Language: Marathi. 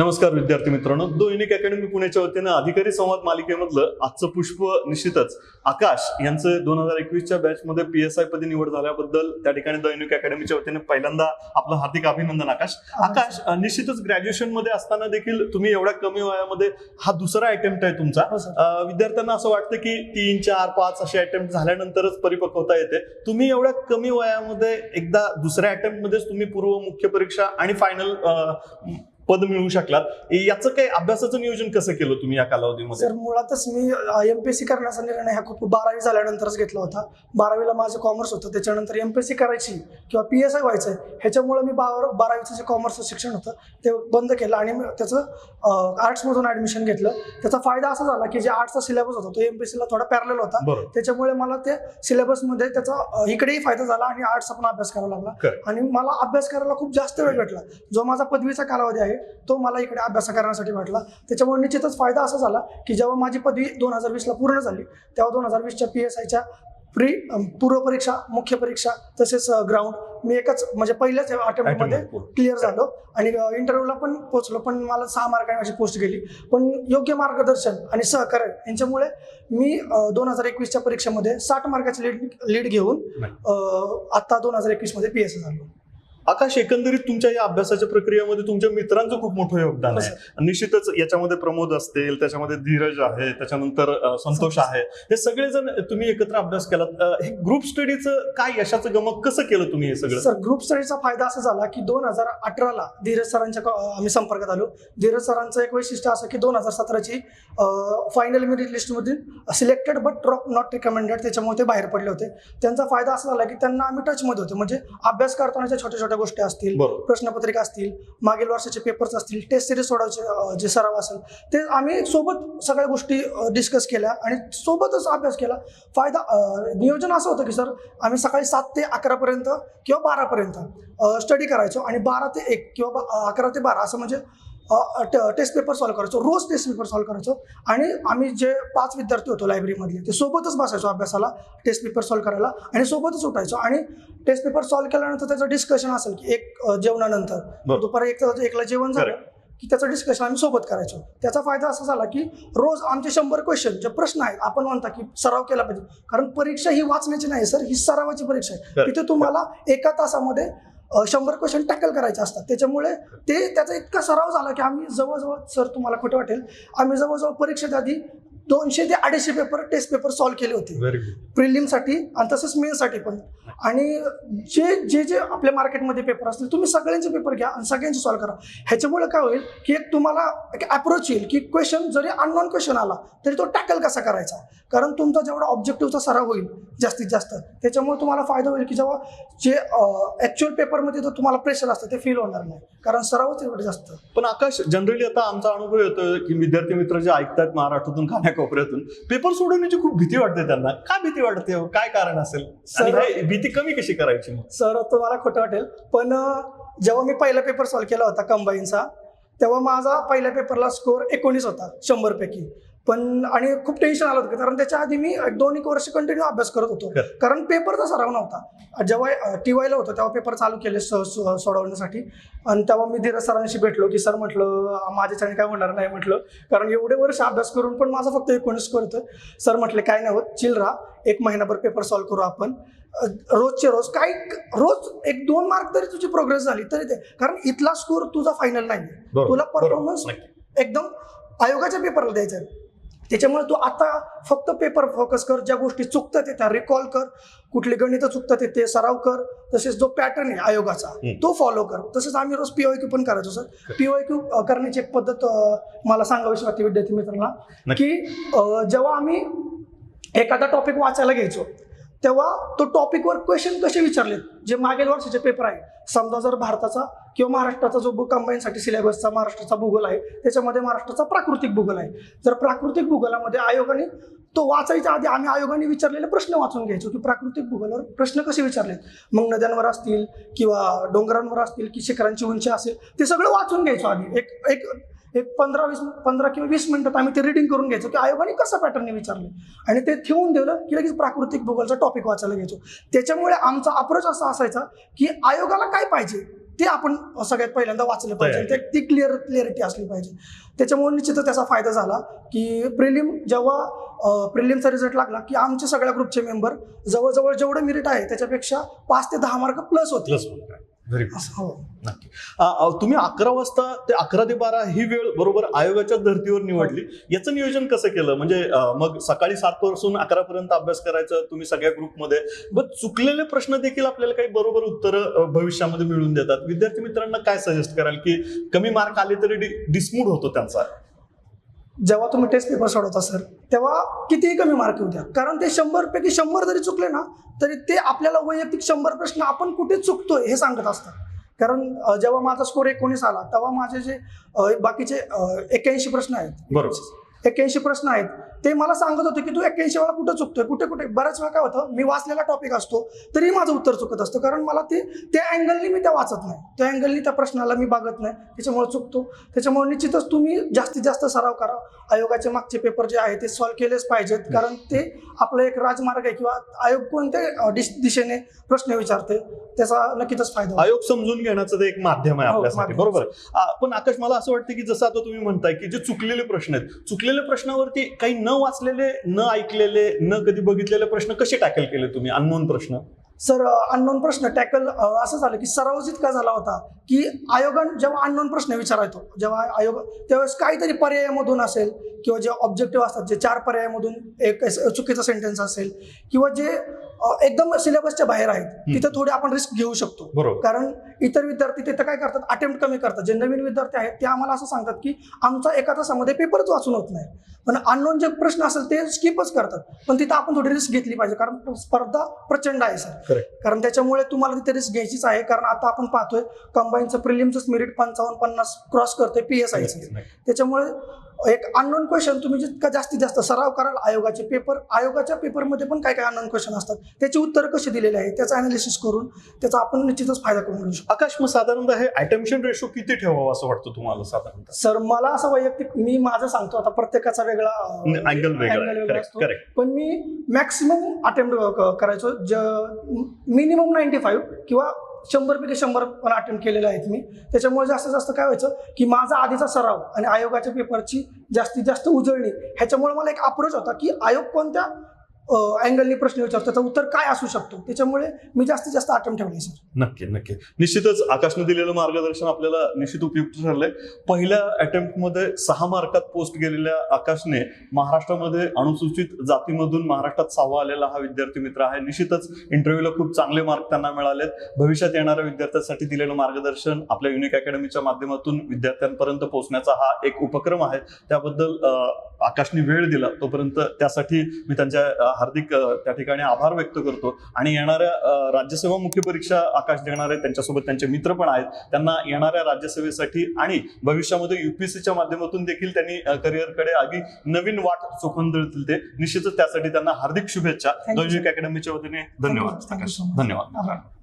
नमस्कार विद्यार्थी मित्रांनो. दैनिक अकॅडमी पुण्याच्या वतीनं अधिकारी संवाद मालिकेमधलं आजचं पुष्प निश्चितच. आकाश यांचं दोन हजार एकवीसच्या बॅचमध्ये पी एस आय पदी निवड झाल्याबद्दल त्या ठिकाणी दैनिक अकॅडमीच्या वतीने पहिल्यांदा आपलं हार्दिक अभिनंदन आकाश. आकाश निश्चितच ग्रॅज्युएशनमध्ये असताना देखील तुम्ही एवढ्या कमी वयामध्ये हा दुसरा अटेम्प्ट आहे तुमचा. हो विद्यार्थ्यांना असं वाटतं की तीन चार पाच असे अटेम्प्ट झाल्यानंतरच परिपक्वता येते. तुम्ही एवढ्या कमी वयामध्ये एकदा दुसऱ्या अटेम्प्ट मध्येच तुम्ही पूर्व मुख्य परीक्षा आणि फायनल पद मिळवू शकलात. याचं काही अभ्यासाचं नियोजन कसं केलं तुम्ही या कालावधीमध्ये? सर मुळातच मी एमपीएससी करण्याचा निर्णय हा खूप बारावी झाल्यानंतरच घेतला होता. बारावीला माझं कॉमर्स होतं. त्याच्यानंतर एमपीएससी करायची किंवा पी एस आय व्हायचं ह्याच्यामुळे मी बारा बारावीचं जे कॉमर्सचं शिक्षण होतं ते बंद केलं आणि त्याचं आर्ट्समधून ॲडमिशन घेतलं. त्याचा फायदा असा झाला की जे आर्ट्सचा सिलेबस होता तो एमपीएससीला थोडा पॅरलेल होता. त्याच्यामुळे मला ते सिलेबसमध्ये त्याचा इकडेही फायदा झाला आणि आर्ट्सचा पण अभ्यास करावा लागला. आणि मला अभ्यास करायला खूप जास्त वेळ भेटला. जो माझा पदवीचा कालावधी आहे तो मला इकडे अभ्यास करण्यासाठी वाटला त्याच्यामुळे निश्चितच फायदा असा झाला की जेव्हा माझी पदवी दोन हजार वीसला पूर्ण झाली तेव्हा दोन हजार वीसच्या पी एस आयच्या प्री पूर्व परीक्षा मुख्य परीक्षा तसेच ग्राउंड मी एकच म्हणजे पहिल्याच अटेम्प्टमध्ये. क्लिअर झालो आणि इंटरव्ह्यूला पण पोहोचलो पण मला सहा मार्काने माझी पोस्ट गेली. पण योग्य मार्गदर्शन आणि सहकार्य यांच्यामुळे मी दोन हजार एकवीसच्या परीक्षेमध्ये साठ मार्काची लीड लीड घेऊन आता दोन हजार एकवीसमध्ये पी एस झालो. आकाश एकंदरीत तुमच्या या अभ्यासाच्या प्रक्रियेमध्ये तुमच्या मित्रांचं खूप मोठं योगदान हो, आहे निश्चितच याच्यामध्ये प्रमोद असतील त्याच्यामध्ये धीरज आहे त्याच्यानंतर संतोष आहे. हे सगळेजण तुम्ही एकत्र अभ्यास केलात. अं, हे ग्रुप स्टडीचं काय यशाचं गमक कसं केलं तुम्ही हे सगळं? सर ग्रुप स्टडीचा फायदा असा झाला की दोन हजार अठराला धीरज सरांच्या आम्ही संपर्कात आलो. धीरज सरांचं एक वैशिष्ट्य असं की दोन हजार सतराची फायनल मेरिट लिस्टमधून सिलेक्टेड बट नॉट रिकमेंडेड त्याच्यामुळे ते बाहेर पडले होते. त्यांचा फायदा असा झाला की त्यांना आम्ही टचमध्ये होतो. म्हणजे अभ्यास करतानाच्या छोट्या छोट्या गोष्टी असतील प्रश्नपत्रिका असतील मागील वर्षाचे पेपर्स असतील टेस्ट सिरीज सोडवायचे अ, जे सराव असेल ते आम्ही सोबत सगळ्या गोष्टी डिस्कस केल्या आणि सोबतच अभ्यास केला. फायदा नियोजन असं होतं की सर आम्ही सकाळी सात ते अकरापर्यंत किंवा बारापर्यंत स्टडी करायचो आणि बारा ते एक किंवा अकरा ते बारा असं म्हणजे टेस्ट पेपर सॉल्व्ह करायचो रोज टेस्ट पेपर सॉल्व्ह करायचो. आणि आम्ही जे पाच विद्यार्थी होतो लायब्ररीमधले ते सोबतच बसायचो अभ्यासाला टेस्ट पेपर सॉल्व्ह करायला. आणि सोबतच उठायचो. आणि टेस्ट पेपर सॉल्व्ह केल्यानंतर त्याचं डिस्कशन असेल की एक जेवणानंतर. दुपारी एक एकला जेवण झालं की त्याचं डिस्कशन आम्ही सोबत करायचो. त्याचा फायदा असा झाला की रोज आमचे शंभर क्वेश्चन जे प्रश्न आहेत आपण म्हणता की सराव केला पाहिजे. कारण परीक्षा ही वाचण्याची नाही सर ही सरावाची परीक्षा आहे. तिथे तुम्हाला एका तासामध्ये शंभर क्वेश्चन टॅकल करायचे असतात. त्याच्यामुळे ते त्याचा इतका सराव झाला की आम्ही जवळजवळ सर तुम्हाला खोटं वाटेल आम्ही जवळजवळ परीक्षेच्या आधी दोनशे ते अडीचशे पेपर टेस्ट पेपर सॉल्व्ह केले होते. प्रिलिमसाठी आणि तसंच मेनसाठी पण. आणि जे जे जे आपल्या मार्केटमध्ये पेपर असतील तुम्ही सगळ्यांचे पेपर घ्या आणि सगळ्यांचे सॉल्व्ह करा. ह्याच्यामुळे काय होईल की एक तुम्हाला एक अप्रोच येईल की क्वेश्चन जरी अननॉन क्वेश्चन आला तरी तो टॅकल कसा करायचा? कारण तुमचा जेवढा ऑब्जेक्टिव्हचा सराव होईल जास्तीत जास्त त्याच्यामुळे तुम्हाला फायदा होईल की जेव्हा जे ॲक्च्युअल पेपरमध्ये जो तुम्हाला प्रेशर असतं ते फील होणार नाही. कारण सरावच एवढं जास्त. पण आकाश जनरली आता आमचा अनुभव येतो की विद्यार्थी मित्र जे ऐकतात महाराष्ट्रातून कानाकोपऱ्यातून पेपर सोडवण्याची खूप भीती वाटते त्यांना. काय भीती वाटते हो? काय कारण असेल? आणि ती कमी कशी करायची मग? सर तुम्हाला खोटं वाटेल. पण जेव्हा मी पहिला पेपर सॉल्व्ह केला होता कंबाईनचा तेव्हा माझा पहिल्या पेपरला स्कोअर एकोणीस होता शंभर पैकी पण आणि खूप टेन्शन आलं होतं कारण त्याच्या आधी मी एक दोन एक वर्ष कंटिन्यू अभ्यास करत होतो. कारण पेपरचा सराव नव्हता. जेव्हा टी वायला होतं तेव्हा पेपर चालू केले सोडवण्यासाठी. आणि तेव्हा मी धीरज सरांशी भेटलो की सर म्हटलं माझ्याच्याने काय होणार नाही म्हटलं. कारण एवढे वर्ष अभ्यास करून पण माझा फक्त एकोणीस स्कोअर होतं सर म्हटले काय नाही होत चिल राहा. एक महिनाभर पेपर सॉल्व्ह करू आपण. रोजचे रोज काही रोज एक दोन मार्क तरी तुझी प्रोग्रेस झाली तरी ते कारण इथला स्कोर तुझा फायनल नाही तुला परफॉर्मन्स. एकदम आयोगाच्या पेपरला द्यायचा आहे. त्याच्यामुळे तू आता फक्त पेपर फोकस कर ज्या गोष्टी चुकतात ते त्या रिकॉल कर. कुठली गणितं चुकतात ते- सराव कर. तसेच जो पॅटर्न आहे आयोगाचा. तो फॉलो कर. तसेच आम्ही रोज पीओ क्यू पण करायचो सर. पीओ क्यू करण्याची एक पद्धत मला सांगावीशी वाटते विद्यार्थी मित्रांना. की जेव्हा आम्ही एखादा टॉपिक वाचायला घ्यायचो तेव्हा तो टॉपिकवर क्वेश्चन कसे विचारले जे मागील वर्षाचे पेपर आहे. समजा जर भारताचा किंवा महाराष्ट्राचा जो बुक कंबाईनसाठी सिलेबसचा महाराष्ट्राचा भूगोल आहे त्याच्यामध्ये महाराष्ट्राचा प्राकृतिक भूगोल आहे. जर प्राकृतिक भूगोलामध्ये आयोगाने तो वाचायच्या आधी आम्ही आयोगाने विचारलेले प्रश्न वाचून घ्यायचो की प्राकृतिक भूगोलावर प्रश्न कसे विचारलेत? मग नद्यांवर असतील किंवा डोंगरांवर असतील की शिखरांची उंची असेल ते सगळं वाचून घ्यायचो आधी. एक एक एक पंधरा वीस पंधरा किंवा वीस मिनिटात आम्ही ते रिडिंग करून घ्यायचो की आयोगाने कसं पॅटर्नने विचारले? आणि ते ठेवून दिलं की लगेच प्राकृतिक भूगोलचा टॉपिक वाचायला घ्यायचो. त्याच्यामुळे आमचा अप्रोच असा असायचा की आयोगाला काय पाहिजे ते आपण सगळ्यात पहिल्यांदा वाचलं पाहिजे. ते ती क्लिअर क्लिअरिटी असली पाहिजे. त्याच्यामुळे निश्चितच त्याचा फायदा झाला की प्रिलिम जेव्हा प्रिलिमचा रिझल्ट लागला की आमच्या सगळ्या ग्रुपचे मेंबर जवळजवळ जेवढं मेरिट आहे त्याच्यापेक्षा पाच ते दहा मार्क प्लस होते. व्हेरी गुड हो. नक्की. तुम्ही अकरा वाजता ते अकरा ते बारा ही वेळ बरोबर आयोगाच्या धर्तीवर निवडली. याचं नियोजन कसं केलं? म्हणजे मग सकाळी सात पासून अकरा पर्यंत अभ्यास करायचं तुम्ही सगळ्या ग्रुपमध्ये मग चुकलेले प्रश्न देखील आपल्याला काही बरोबर उत्तरं भविष्यामध्ये मिळून देतात. विद्यार्थी मित्रांना काय सजेस्ट कराल की कमी मार्क आले तरी डिसमूड होतो त्यांचा? जेव्हा तुम्ही टेस्ट पेपर सोडवता सर तेव्हा कितीही कमी मार्क येऊ द्या. कारण ते शंभर पैकी शंभर जरी चुकले ना तरी ते आपल्याला वैयक्तिक शंभर प्रश्न आपण कुठे चुकतोय हे सांगत असतात. कारण जेव्हा माझा स्कोर एकोणीस आला तेव्हा माझे जे बाकीचे एक्क्याऐंशी प्रश्न आहेत. बरोबर. एक्क्याऐंशी प्रश्न आहेत. ते मला सांगत होते की तू एक्क्याऐंशी वेळा कुठं चुकतोय? कुठे कुठे? बऱ्याच वेळा काय होतं मी वाचलेला टॉपिक असतो तरी माझं उत्तर चुकत असतं. कारण मला ते त्या अँगलनी मी त्या वाचत नाही. त्या अँगलनी त्या प्रश्नाला मी बघत नाही. त्याच्यामुळे चुकतो. त्याच्यामुळे निश्चितच तुम्ही जास्तीत जास्त सराव करा. आयोगाचे मागचे पेपर जे आहे ते सॉल्व्ह केलेच पाहिजेत. कारण ते आपलं एक राजमार्ग आहे किंवा आयोग कोणत्या दिशेने प्रश्न विचारते त्याचा नक्कीच फायदा. आयोग समजून घेण्याचं ते एक माध्यम आहे हो, आपल्यासाठी. बरोबर पण आकाश मला असं वाटतं की जसं आता तुम्ही म्हणताय की जे चुकलेले प्रश्न आहेत चुकलेल्या प्रश्नावरती काही न वाचलेले न ऐकलेले न कधी बघितलेले प्रश्न कसे टॅकल केले तुम्ही? अननोन प्रश्न. सर अननोन प्रश्न. टॅकल असं झालं की सराव इतका झाला होता? की आयोगान जेव्हा अननोन प्रश्न विचारायचो जेव्हा आयोग त्यावेळेस काहीतरी पर्यायामधून असेल किंवा जे ऑब्जेक्टिव्ह असतात जे चार पर्यायामधून एक अस- चुकीचा सेंटेन्स असेल किंवा जे एकदम सिलेबसच्या बाहेर आहेत. तिथे थोडे आपण रिस्क घेऊ शकतो. कारण इतर विद्यार्थी तिथं काय करतात? अटेम्प्ट कमी करतात. जे नवीन विद्यार्थी आहेत ते आम्हाला असं सांगतात की आमचा एका तासामध्ये पेपरच वाचून होत नाही. पण अननोन जे प्रश्न असेल ते स्किपच करतात. पण तिथं आपण थोडी रिस्क घेतली पाहिजे. कारण स्पर्धा प्रचंड आहे सर. कारण त्याच्यामुळे तुम्हाला तिथे रिस्क घ्यायचीच आहे. कारण आता आपण पाहतोय कंबाईनचं प्रिलिमचं मेरिट पंचावन्न पन्नास क्रॉस करते पी एस आयचं त्याच्यामुळे एक अननोन क्वेश्चन तुम्ही जितका जास्तीत जास्त सराव कराल आयोगाचे पेपर आयोगाच्या पेपरमध्ये पण काय काय अननोन क्वेश्चन असतात? त्याची उत्तरं कशी दिलेली आहे त्याचं अनालिसिस करून त्याचा आपण निश्चितच फायदा करून घेऊ शकतो. आकाश मग साधारणतः हे अटेन्शन रेशो किती ठेवावा असं वाटतं तुम्हाला साधारणतः? सर मला असं वैयक्तिक मी माझं सांगतो आता प्रत्येकाचा वेगळा अँगल वेगळा असतो. पण मी मॅक्सिमम अटेम्प्ट करायचो ज मिनिमम नाईन्टी फाईव्ह किंवा शंभरपैकी शंभर पण अटेम्प्ट केलेले आहेत मी. त्याच्यामुळे जास्तीत जास्त काय व्हायचं की माझा आधीचा सराव आणि आयोगाच्या पेपरची जास्तीत जास्त उजळणी ह्याच्यामुळे मला एक अप्रोच होता की आयोग कोणत्या अँगलनी प्रश्न विचारतो. त्याचं उत्तर काय असू शकतो? त्याच्यामुळे मी जास्तीत जास्त आटम ठेवले सर नक्की नक्की. निश्चितच आकाशने दिलेलं मार्गदर्शन आपल्याला निश्चित उपयुक्त ठरलंय. पहिल्या अटेम्प्टमध्ये सहा मार्कात पोस्ट गेलेल्या आकाशने महाराष्ट्रामध्ये अनुसूचित जातीमधून महाराष्ट्रात सहावा आलेला हा विद्यार्थी मित्र आहे. निश्चितच इंटरव्ह्यूला खूप चांगले मार्क त्यांना मिळालेत. भविष्यात येणाऱ्या विद्यार्थ्यांसाठी दिलेलं मार्गदर्शन आपल्या युनिक अकॅडमीच्या माध्यमातून विद्यार्थ्यांपर्यंत पोहोचण्याचा हा एक उपक्रम आहे. त्याबद्दल आकाशने वेळ दिला तोपर्यंत त्यासाठी मी त्यांच्या हार्दिक त्या ठिकाणी आभार व्यक्त करतो. आणि येणाऱ्या अं, राज्यसेवा मुख्य परीक्षा आकाश देणार आहेत त्यांच्यासोबत त्यांचे मित्र पण आहेत. त्यांना येणाऱ्या राज्यसेवेसाठी आणि भविष्यामध्ये युपीएससीच्या माध्यमातून देखील त्यांनी करिअरकडे आगी नवीन वाट चोखंदळतील ते. निश्चितच त्यासाठी त्यांना हार्दिक शुभेच्छा. दैनिक अकॅडमीच्या वतीने धन्यवाद आकाश. धन्यवाद.